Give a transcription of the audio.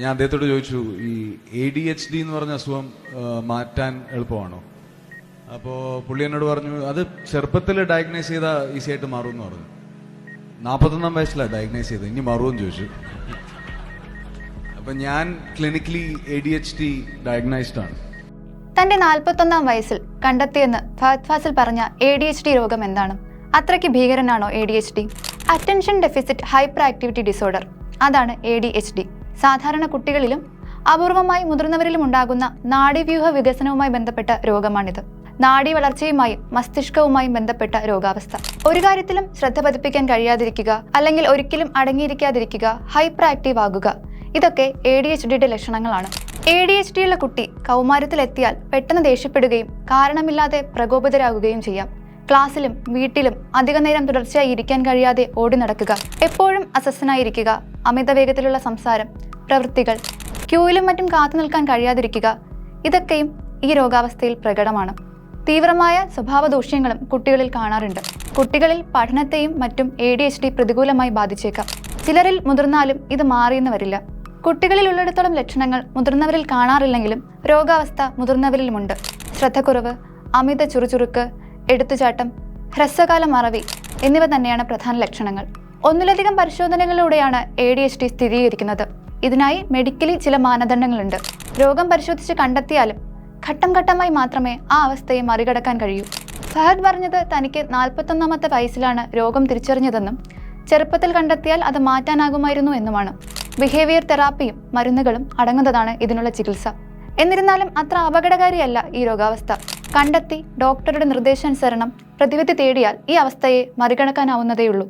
ഞാൻ അദ്ദേഹത്തോട് ചോദിച്ചു ഈ എ ഡി എച്ച് ഡി എന്ന് പറഞ്ഞ അസുഖം മാറ്റാൻ എളുപ്പമാണോ? അപ്പോൾ പുള്ളി എന്നോട് പറഞ്ഞു അത് ചെറുപ്പത്തിൽ ഡയഗ്നൈസ് ചെയ്താൽ ഈസി ആയിട്ട് മാറും എന്ന് പറഞ്ഞു. നാൽപ്പത്തൊന്നാം വയസ്സിലാണ് ഡയഗ്നൈസ് ചെയ്തത് ഇനി മാറുമെന്ന് ചോദിച്ചു. അപ്പം ഞാൻ clinically A D H D diagnosed ആണ്. തന്റെ നാൽപ്പത്തൊന്നാം വയസ്സിൽ കണ്ടെത്തിയെന്ന് ഫഹദ് ഫാസിൽ പറഞ്ഞ എ ഡി എച്ച് ഡി രോഗം എന്താണ്? അത്രയ്ക്ക് ഭീകരനാണോ A D H D attention deficit hyperactivity disorder അതാണ് എ ഡി എച്ച് ഡി സാധാരണ കുട്ടികളിലും അപൂർവമായി മുതിർന്നവരിലും ഉണ്ടാകുന്ന നാഡീവ്യൂഹ വികസനവുമായി ബന്ധപ്പെട്ട രോഗമാണിത്. നാഡീ വളർച്ചയുമായും മസ്തിഷ്കവുമായും ബന്ധപ്പെട്ട രോഗാവസ്ഥ. ഒരു കാര്യത്തിലും ശ്രദ്ധ പതിപ്പിക്കാൻ കഴിയാതിരിക്കുക അല്ലെങ്കിൽ ഒരിക്കലും അടങ്ങിയിരിക്കാതിരിക്കുക ഹൈപ്പർ ആക്റ്റീവ് ആകുക ഇതൊക്കെ എ ഡി എച്ച് ഡിയുടെ ലക്ഷണങ്ങളാണ്. എ ഡി എച്ച് ഡി ഉള്ള കുട്ടി കൗമാരത്തിലെത്തിയാൽ പെട്ടെന്ന് ദേഷ്യപ്പെടുകയും കാരണമില്ലാതെ പ്രകോപിതരാകുകയും ചെയ്യാം. ക്ലാസ്സിലും വീട്ടിലും അധികനേരം തുടർച്ചയായി ഇരിക്കാൻ കഴിയാതെ ഓടി നടക്കുക. എപ്പോഴും അസ്വസ്ഥനായിരിക്കുക. അമിത വേഗത്തിലുള്ള സംസാരം പ്രവൃത്തികൾ ക്യൂയിലും മറ്റും കാത്തു നിൽക്കാൻ കഴിയാതിരിക്കുക ഇതൊക്കെയും ഈ രോഗാവസ്ഥയിൽ പ്രകടമാണ്. തീവ്രമായ സ്വഭാവ ദൂഷ്യങ്ങളും കുട്ടികളിൽ കാണാറുണ്ട്. കുട്ടികളിൽ പഠനത്തെയും മറ്റും എ ഡി എച്ച് ഡി പ്രതികൂലമായി ബാധിച്ചേക്കാം. ചിലരിൽ മുതിർന്നാലും ഇത് മാറിയെന്ന് വരില്ല. കുട്ടികളിൽ ഉള്ളിടത്തോളം ലക്ഷണങ്ങൾ മുതിർന്നവരിൽ കാണാറില്ലെങ്കിലും രോഗാവസ്ഥ മുതിർന്നവരിലുമുണ്ട്. ശ്രദ്ധക്കുറവ് അമിത ചുറുചുറുക്ക് എടുത്തുചാട്ടം ഹ്രസ്വകാല മറവി എന്നിവ തന്നെയാണ് പ്രധാന ലക്ഷണങ്ങൾ. ഒന്നിലധികം പരിശോധനകളിലൂടെയാണ് എ ഡി എച്ച് ഡി സ്ഥിരീകരിക്കുന്നത്. ഇതിനായി മെഡിക്കലി ചില മാനദണ്ഡങ്ങളുണ്ട്. രോഗം പരിശോധിച്ച് കണ്ടെത്തിയാലും ഘട്ടം ഘട്ടമായി മാത്രമേ ആ അവസ്ഥയെ മറികടക്കാൻ കഴിയൂ. ഫഹദ് പറഞ്ഞത് തനിക്ക് നാൽപ്പത്തൊന്നാമത്തെ വയസ്സിലാണ് രോഗം തിരിച്ചറിഞ്ഞതെന്നും ചെറുപ്പത്തിൽ കണ്ടെത്തിയാൽ അത് മാറ്റാനാകുമായിരുന്നു എന്നുമാണ്. ബിഹേവിയർ തെറാപ്പിയും മരുന്നുകളും അടങ്ങുന്നതാണ് ഇതിനുള്ള ചികിത്സ. എന്നിരുന്നാലും അത്ര അപകടകാരിയല്ല ഈ രോഗാവസ്ഥ. കണ്ടെത്തി ഡോക്ടറുടെ നിർദ്ദേശാനുസരണം പ്രതിവിധി തേടിയാൽ ഈ അവസ്ഥയെ മറികടക്കാനാവുന്നതേയുള്ളൂ.